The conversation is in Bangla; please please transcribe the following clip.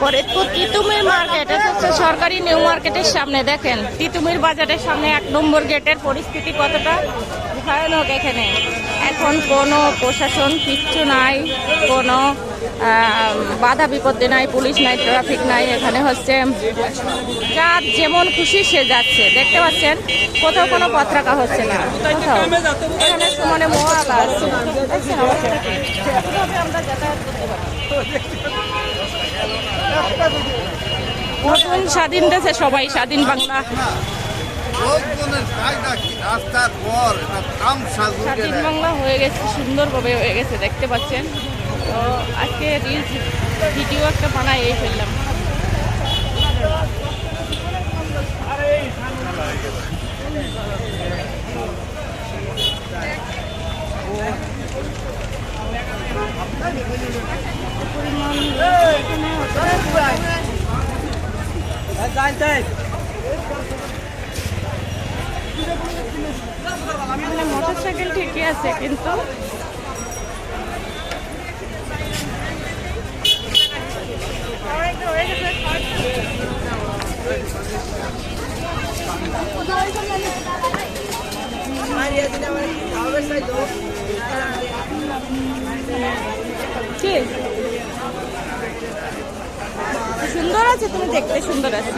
ফরিদপুর তিতুমির মার্কেট হচ্ছে সরকারি নিউ মার্কেটের সামনে, দেখেন, তিতুমির বাজারের সামনে এক নম্বর গেটের পরিস্থিতি কতটা ভয়ানক এখানে। এখন কোনো প্রশাসন কিচ্ছু নাই, কোনো বাধা বিপত্তি নাই, পুলিশ নাই ট্রাফিক নাই, এখানে হচ্ছে যার যেমন খুশি সে যাচ্ছে। দেখতে পাচ্ছেন, কোথাও কোনো পথ রাখা হচ্ছে না। কোথাও। এখানে সমানে নতুন স্বাধীন দেশে সবাই স্বাধীন বাংলা। স্বাধীন বাংলা হয়ে গেছে, সুন্দরভাবে হয়ে গেছে, দেখতে পাচ্ছেন। তো আজকে রিলস ভিডিও একটা বানাই এই ফেললাম। মোটর সাইকেল ঠিকই আছে কিন্তু সুন্দর আছে তুমি দেখতে সুন্দর আছে।